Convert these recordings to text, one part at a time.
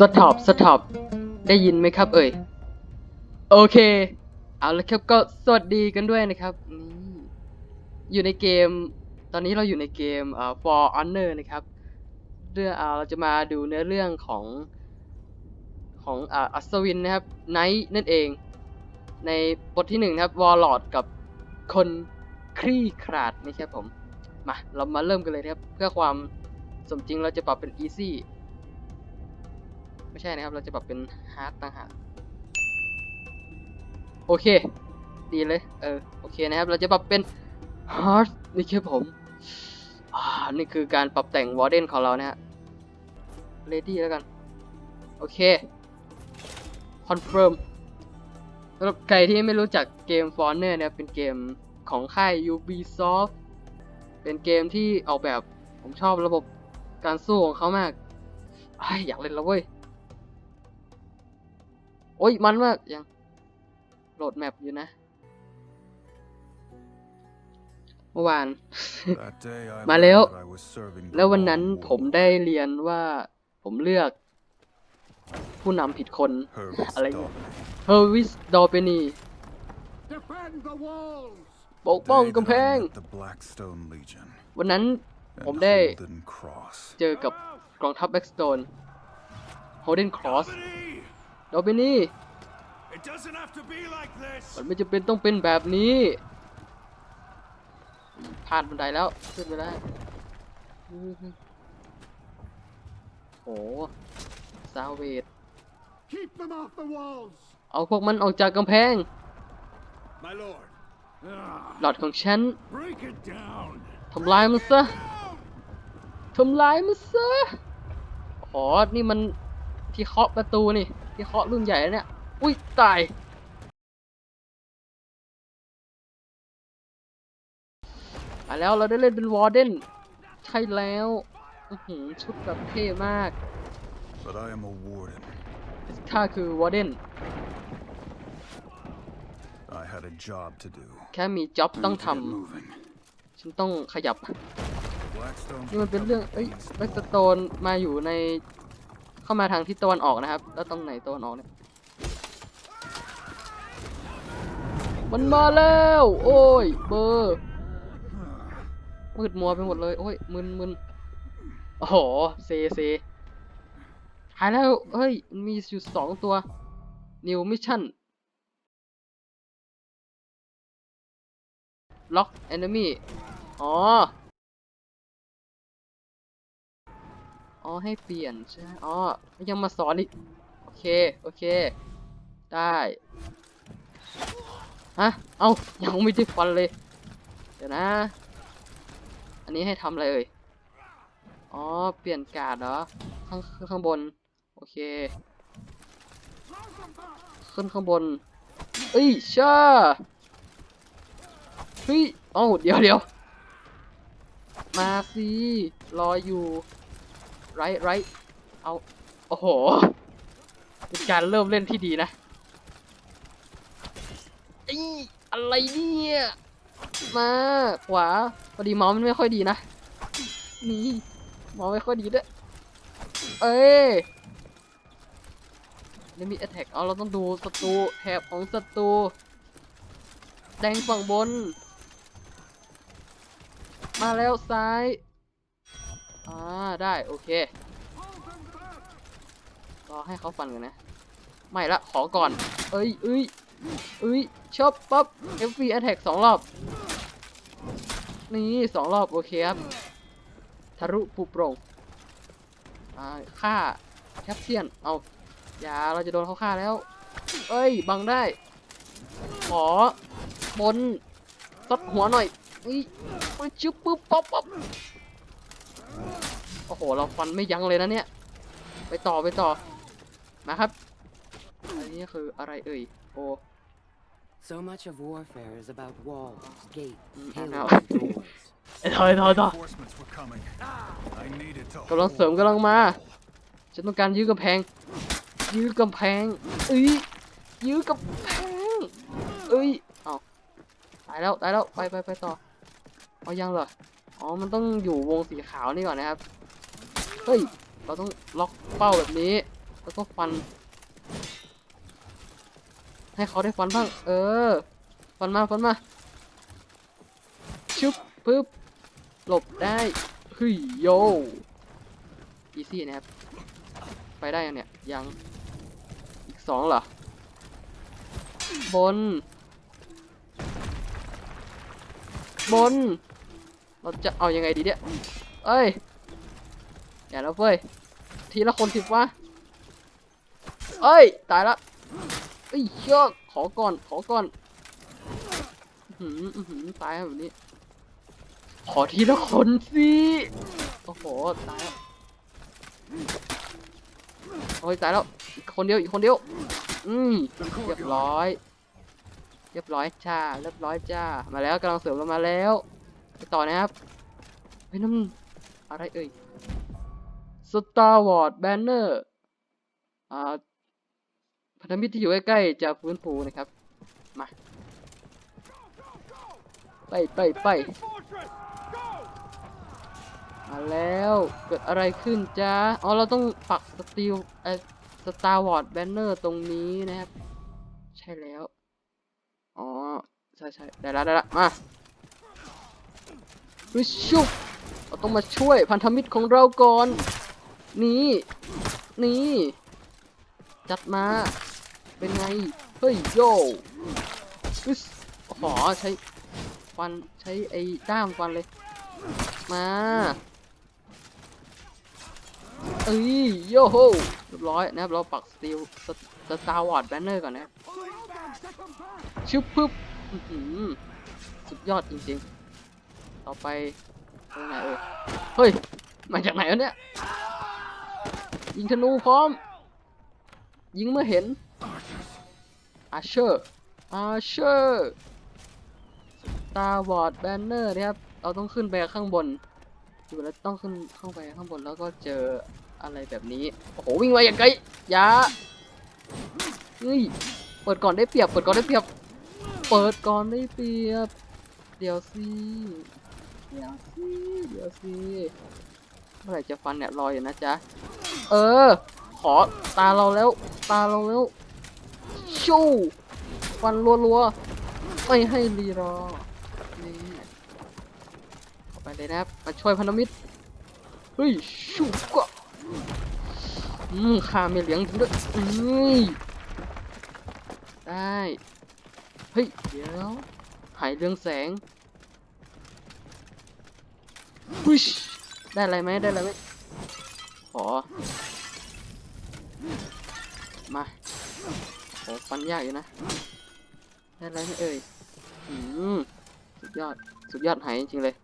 สทอบสทอบได้ยินไหมครับ เอ่ย โอเค เอาละครับก็สวัสดีกันด้วยนะครับนี่อยู่ในเกม ตอนนี้เราอยู่ในเกมเอ่อ For Honor นะครับ เรื่องอ่าเราจะมาดูเนื้อเรื่องของของอ่าอัศวินนะครับไนท์นั่นเอง ในบทที่หนึ่งนะครับวอลลอดกับคนคลี่คลาดนะครับผม มา เรามาเริ่มกันเลยครับ เพื่อความสมจริงเราจะปรับเป็น easy ไม่ใช่นะครับ เราจะปรับเป็น hard ต่างหากโอเค ดีเลย เออ โอเคนะครับ เราจะปรับเป็น hard นี่ครับผมอ่านี่คือการปรับแต่ง warden ของเรานะฮะ ready แล้วกัน โอเค confirm สำหรับใครที่ไม่รู้จักเกม f o r n e r เนี่ยเป็นเกมของค่าย Ubisoft เป็นเกมที่ออกแบบผมชอบระบบการสู้ของเขามากออยากเล่นแล้วเว้ย โอ้ยมันมากยังโหลดแมปอยู่นะเมื่อวาน มามาแล้แล้ววแล้แล้วววัวันนนั้นั้นนผผมมได้เรียนว่าผมเลือก ผู้นำผิดคน อะไรเนี่ยเฮอร์วิสดอเปนี Defend the walls! ปกป้องกำแพง วันนั้นผผมมได้ได้เจอกับกองทัพแบ็กสโตนโฮเดนครอส ดอเปนี It doesn't have to be like this! มันไม่จำเป็นต้องเป็นแบบนี้ผ่านบันไดแล้วขึ้นไปได้โอ้ซาเวด Keep them off the walls! เอาพวกมันออกจากกำแพง My lord. หลอดของฉัน break it down! ทำลายมันซะทำลายมันซะอ๋อนี่มัน ที่เคาะประตูนี่ ที่เคาะรุ่นใหญ่แล้วเนี่ย อุ้ยตายมาแล้วเราได้เล่นเป็นวอร์เดนใช่แล้วอื้อหือชุดแบบเท่มากข้าคือวอร์เดนแค่มีจ็อบต้องทำฉันต้องขยับ นี่มันเป็นเรื่อง เอ้ยแบ็กสโตนมาอยู่ใน เข้ามาทางทิศตะวันออกนะครับ แล้วตรงไหนตะวันออกเนี่ยมันมาแล้ว โอ้ย เบอร์มืดมัวไปหมดเลย โอ้ย มึนมึนโอ้โห เซเซหายแล้ว เฮ้ย มีอยู่สองตัว New Mission ล็อก Enemy อ๋ออ๋ อ๋อให้เปลี่ยนใช่ไหมอ๋อยังมาสอนอีกโอเคโอเค ได้ฮะเอ้ายังไม่ได้ฟันเลย เดี๋ยวนะ อันนี้ให้ทำอะไรเอ่ยอ๋อเปลี่ยนการ์ดเหรอข้างข้างบนโอเค ขึ้นข้างบนเอ้ยช่าเฮ้ยเอ้าเดี๋ยวเดี๋ยวมาสิรออยู่ ไรไรเอา โอ้โห เป็นการเริ่มเล่นที่ดีนะไอ้ยอะไรเนี่ย มาขวาพอดีเมาส์มันไม่ค่อยดีนะ นี่เมาส์ไม่ค่อยดีด้วยเอ้ยนี่มี attack เอาเราต้องดูศัตรูแถบของศัตรูแดงฝั่งบน มาแล้วซ้าย อ่าได้ โอเค รอให้เขาฟันกันนะ ไม่ละ ขอก่อน เอ้ยเอ้ยเอ้ยชอบปั๊บ FV attack สองรอบ นี่สองรอบ โอเคครับ ทะลุปุโปร่งอ่าฆ่าแคปเซียน เอาอย่าเราจะโดนเขาฆ่าแล้ว เอ้ย บังได้ ขอบนซัดหัวหน่อยนี่ไปชึบปึ๊บป๊อปป๊อป โอ้โห เราฟันไม่ยั้งเลยนะเนี่ย ไปต่อไปต่อ มาครับ อันนี้คืออะไรเอ่ย โอ้ So much of warfare is about walls, gates, Mm, I pillars, know. and doors. ไอ้ถอยถอยถอยกำลังเสริมกำลังมา ฉันต้องการยื้อกำแพง ยื้อกำแพงเอ้ย ยื้อกำแพงเอ้ย เอาตายแล้วตายแล้ว ไปไปไปต่อ เอายังเหรอ อ๋อ มันต้องอยู่วงสีขาวนี่ก่อนนะครับ เฮ้ย เราต้องล็อกเป้าแบบนี้ แล้วก็ฟัน ให้เขาได้ฟันบ้าง เออ ฟันมา ฟันมาชุบปึ๊บ หลบได้เฮ้ยโยอีซี่นะครับ ไปได้ยังเนี่ย ยัง อีกสองเหรอ บน บน เราจะเอายังไงดีเนี่ย เอ้ย อย่าแล้วเว้ย ทีละคนสิวะเอ้ย ตายละเอ้ยเชื่อขอก่อน ขอก่อนหืออื้อหือตายแบบนี้ ขอทีละคนสิ โอ้โห ตายแล้วโอ้ยตายแล้ว อีกคนเดียว อีกคนเดียว อืมเรียบร้อย เรียบร้อยจ้า เรียบร้อยจ้า มาแล้วกำลังเสริมเรามาแล้ว ไปต่อนะครับเฮ้ยนั่นมันอะไรเอ่ย Star Wars Banner อ่าพันธมิตรที่อยู่ใกล้ๆจะฟื้นฟูนะครับ มา ไปไปไปมาแล้วเกิดอะไรขึ้นจ้าอ๋อ เราต้องปักสตีลเอ่อสตาร์วอร์ดแบนเนอร์ตรงนี้นะครับ ใช่แล้ว อ๋อ ใช่ใช่ได้ละได้ละมาวิชุบเราต้องมาช่วยพันธมิตรของเราก่อน นี่ นี่ จัดมา เป็นไง เฮ้ยโย่วิสโอ้โหใช้ฟันใช้ไอ้ด้ามฟันเลย มา เอ้ยโยโฮเรียบร้อยนะครับเราปักสตีลสตาร์วอร์ดแบนเนอร์ก่อนนะชึบปึ๊บอื้อสุดยอดจริงๆ ต่อไปตรงไหนเอ่ยเฮ้ย มาจากไหนวะเนี่ย ยิงธนูพร้อม ยิงเมื่อเห็นอาเชอร์อาเชอร์ตาวอร์ดแบนเนอร์นะครับ เราต้องขึ้นไปข้างบนอยู่แล้วต้องขึ้นเข้าไปข้างบนแล้วก็เจออะไรแบบนี้ โอ้โห วิ่งมาอย่างไกลยาเฮ้ย เปิดก่อนได้เปรียบ เปิดก่อนได้เปรียบ เปิดก่อนได้เปรียบ เดี๋ยวสิเดี๋ยวสิเดี๋ยวสิเมื่อไหร่จะฟันเนี่ยรออยู่นะจ๊ะ เออ ขอตาเราแล้ว ตาเราแล้ว ชู่ฟันรัวๆ ไม่ให้รีรอ นี่เข้าไปเลยนะครับมาช่วยพันธมิตร เฮ้ย ชูก็อืมข้าไม่เลี้ยงจริงด้วยอืมได้ เฮ้ย เดี๋ยวหายเรื่องแสงพุชได้อะไรไหมได้อะไรไหม ขอ มาโอ้ฟันยากอยู่นะได้อะไรไหมเอ่ยอืมสุดยอด สุดยอดหายจริงๆเลย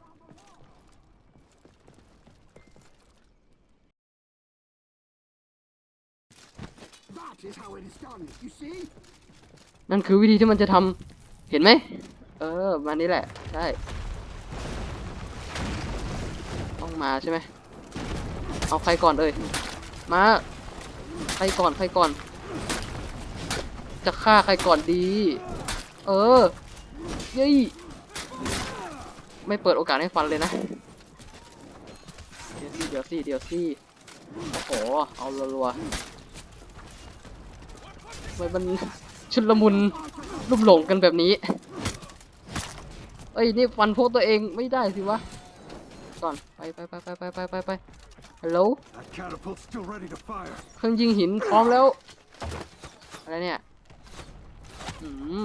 นั่นคือวิธีที่มันจะทำเห็นไหม เออ มานี่แหละ ใช่ ต้องมาใช่ไหม เอาใครก่อนเอ่ยมาใครก่อนใครก่อน จะฆ่าใครก่อนดี เออย้ยไม่เปิดโอกาสให้ฟันเลยนะ เดี๋ยวสิเดี๋ยวสิเดี๋ยวสิโอ้เอาลัวๆทำไมมันชุดละมุนลุ่มหลงกันแบบนี้ เอ้ย นี่ฟันพวกตัวเองไม่ได้สิวะ ก่อน ไปไปไปไปไปไปไป ฮัลโหล That catapult's still ready to fire. เครื่องยิงหินพร้อมแล้ว อะไรเนี่ยอืม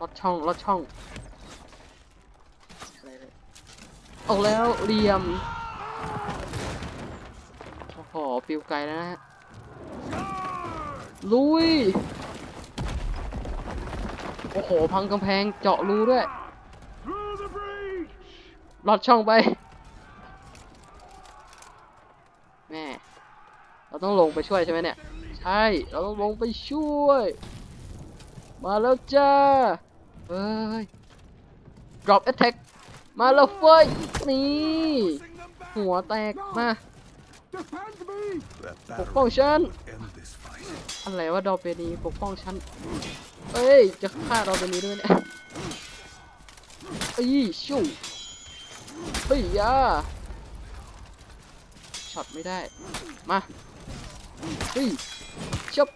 ลอดช่องลอดช่องอะไรเลยเอาแล้วเหลี่ยม โอ้โหปิวไกลแล้วนะฮะ ลุย โอ้โห พังกำแพงเจาะรูด้วย Through the breach! ลอดช่องไป แม่ เราต้องลงไปช่วยใช่ไหมเนี่ย ใช่ เราต้องลงไปช่วย มาแล้วจ้า เฮ้ย drop attack มาแล้วเฟ้ย นี่ หัวแตก มาปกป้องฉัน อะไรวะดอเปนีปกป้องฉัน เอ้ย จะฆ่าดอเปนีด้วยเนี่ยเอ้ยชูเฮ้ยยาช็อตไม่ได้ มา เฮ้ยชบ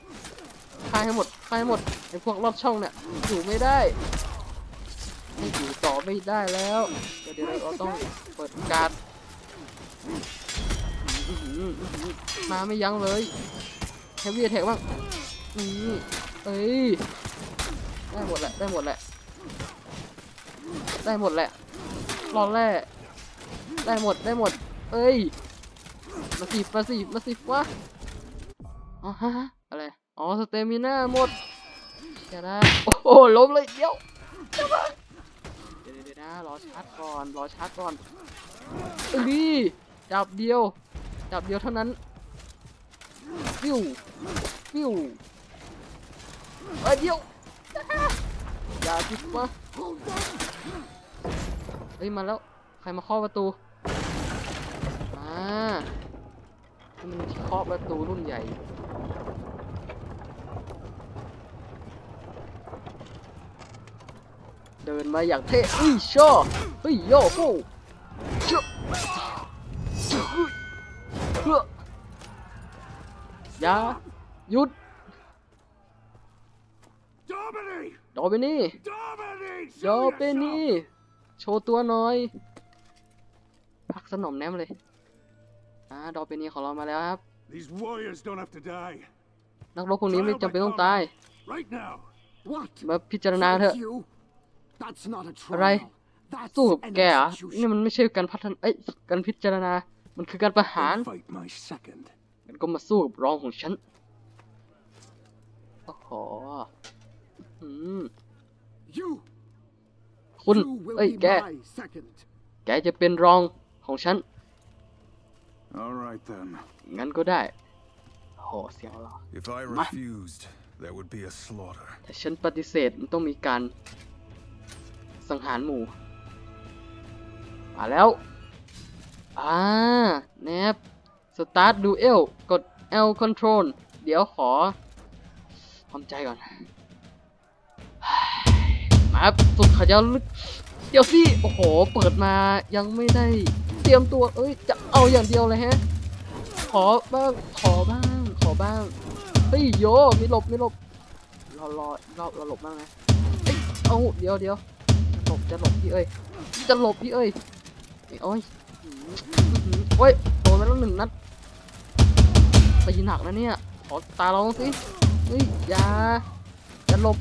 ฆ่าให้หมดฆ่าให้หมดไอพวกรอบช่องเนี่ยอยู่ไม่ได้ไม่อยู่ต่อไม่ได้แล้วเดี๋ยวเราต้องเปิดการ์ดมาไม่ยั้งเลยแฮฟวี่แท็กบ้างนี่เอ้ยได้หมดแหละได้หมดแหละ ได้หมดแหละรอแร่ได้หมดได้หมด เอ้ยมาสิมาสิมาสิวะ อ๋อฮะอะไร อ๋อสเตมิน่าหมดจะได้โอ้โหล้มเลยเดี๋ยวเดี๋ยวมาเดี๋ยวนะรอชาร์จก่อนรอชาร์จก่อนเอ้ยจับเดียว จับเดียวเท่านั้นฟิวฟิวเอ้ยเดียวอย่าจิบวะเฮ้ยมาแล้ว ใครมาเคาะประตู มา มันเคาะประตูรุ่นใหญ่ เดินมาอย่างเท่อุ้ยชอเฮ้ยโยโฮชอเฮ้ยเฮ้ยอย่าหยุด Domini! ดเบนี่ Domini! ดเบนี่ yourself! โชว์ตัวหน่อยพักสนมแนมเลย อ่าดอเบนี่ของเรามาแล้วครับ These warriors don't have to die. นักรบพวกนี้ไม่จำเป็นต้องตาย Right now. What? มาพิจารณาเถอะ Thank you? That's not a อะไร trial. That's สู้กับ an แกเหรอ execution. นี่มันไม่ใช่การพัฒนาเอ้ยการพิจารณา มันคือการประหาร Fight my second. มันก็มาสู้กับรองของฉัน โอ้โหอืม You, คุณ you will เอ้ย be แก my second. แกจะเป็นรองของฉัน All right then. งั้นก็ได้โอ้โห เสียงเรา If I Ma- refused, there would be a slaughter. แต่ฉันปฏิเสธมันต้องมีการสังหารหมู่ มาแล้ว อ่า แนบ start duel กด L control เดี๋ยวขอความใจก่อน มาครับสุดขยาวลึก เดี๋ยวสิ โอ้โห เปิดมายังไม่ได้เต รียมตัว เอ้ย จะเอาอย่างเดียวเลยฮะ ขอบ้าง ขอบ้าง ขอบ้าง เฮ้ยโยมีหลบมีหลบ รอรอรอเราหลบบ้างนะเอ้ย เอาเดี๋ยวเดี๋ยวจะหลบจะหลบพี่เอ้ย จะหลบพี่เอ้ยโอ้ยโอ้ยโดนไปแล้วหนึ่งนัดตีหนักนะเนี่ย ขอตาลองสิเฮ้ยอย่าจะหลบ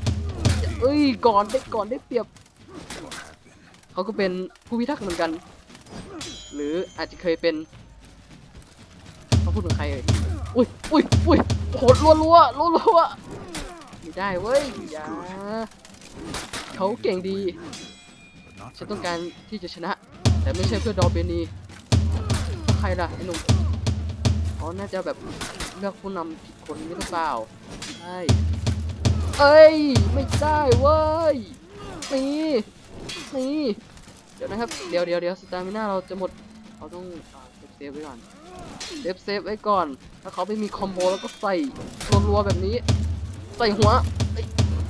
เอ้ย ก่อนได้ก่อนได้เปรียบ เขาก็เป็นผู้พิทักษ์เหมือนกัน หรืออาจจะเคยเป็นเขาพูดถึงใครเอ่ยอุ้ยอุ้ยอุ้ยโหดรัวรัวรัวรัวไม่ได้เว้ยอย่าเขาเก่งดี ฉันต้องการที่จะชนะ แต่ไม่ใช่เพื่อดอเบนีใครล่ะไอ้หนุ่มเขาน่าจะแบบเลือกผู้นำผิดคนนี้หรือเปล่าใช่เอ้ย ไม่ได้เว้ยนี่นี่ เดี๋ยวนะครับ เดี๋ยวเดี๋ยวเดี๋ยวสตามิน่าเราจะหมด เราต้องเซฟเซฟไว้ก่อน เซฟเซฟไว้ก่อน ถ้าเขาไม่มีคอมโบแล้วก็ใส่รัวๆแบบนี้ ใส่หัว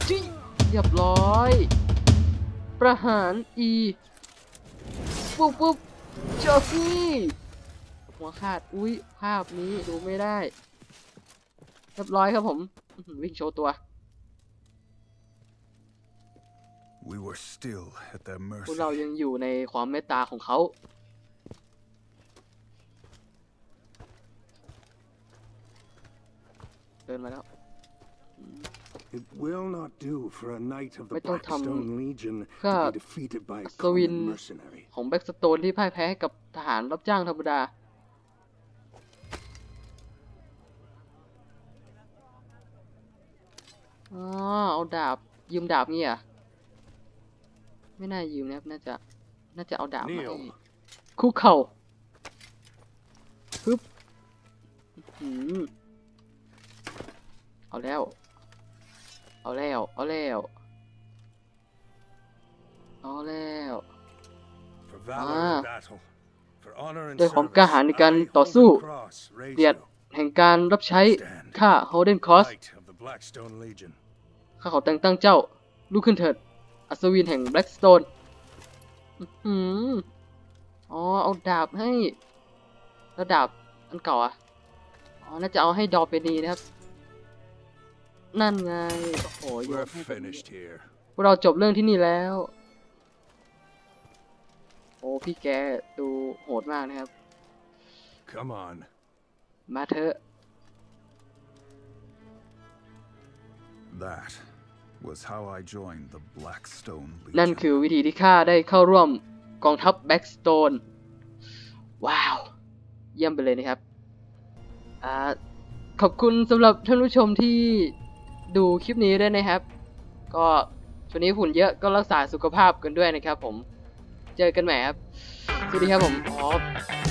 จี้เรียบร้อย ประหาร E ปุ๊บปุ๊บเจอซี่หัวขาด อุ้ยภาพนี้ดูไม่ได้ เรียบร้อยครับผม วิ่งโชว์ตัว We were still at their พวก mercy. เรายังอยู่ในความเมตตาของเขา เดินมาแล้ว It will not do for a knight of the ไม่ต้องทำ Blackstone Legion เพื่อ to be defeated by a อัศวิน common mercenary. ของแบ็กสโตนที่พ่ายแพ้ให้กับทหารรับจ้างธรรมดา อ๋อ เอาดาบ ยืมดาบงี้เหรอะ ไม่น่ายืมนะครับ น่าจะ น่าจะเอาดาบมาให้ Kneel. คุกเข่าฮึบอื้อหือเอาแล้ว เอาแล้ว เอาแล้ว เอาแล้ว For valor Ah. in battle, for honor and ด้วยความ service, กล้าหาญในการ I, ต่อสู้ Holden Cross, raise เดียด you, แห่งการรับใช้ข้าโฮเดนคอส knight of the Blackstone Legion. ข้าขอแต่งตั้งเจ้าลุกขึ้นเถิด อัศวินแห่งแบล็กสโตนอืออ๋อ เอาดาบให้ แล้วดาบอันเก่าอะ อ๋อ น่าจะเอาให้ดอเปนีนะครับ นั่นไง โอ้โหโย We're นให้แบบนี้ finished here. พวกเราจบเรื่องที่นี่แล้ว โอ้ พี่แกดูโหดมากนะครับ Come on. มาเถอะ That นั่นคือวิธีที่ข้าได้เข้าร่วมกองทัพแบ็กสโตนว้าว เยี่ยมไปเลยนะครับอขอบคุณสำหรับท่านผู้ชมที่ดูคลิปนี้ด้วยนะครับ ก็ช่วงนี้ฝุ่นเยอะก็รักษาสุขภาพกันด้วยนะครับผม เจอกันใหม่ครับ สวัสดีครับผมอ๋อ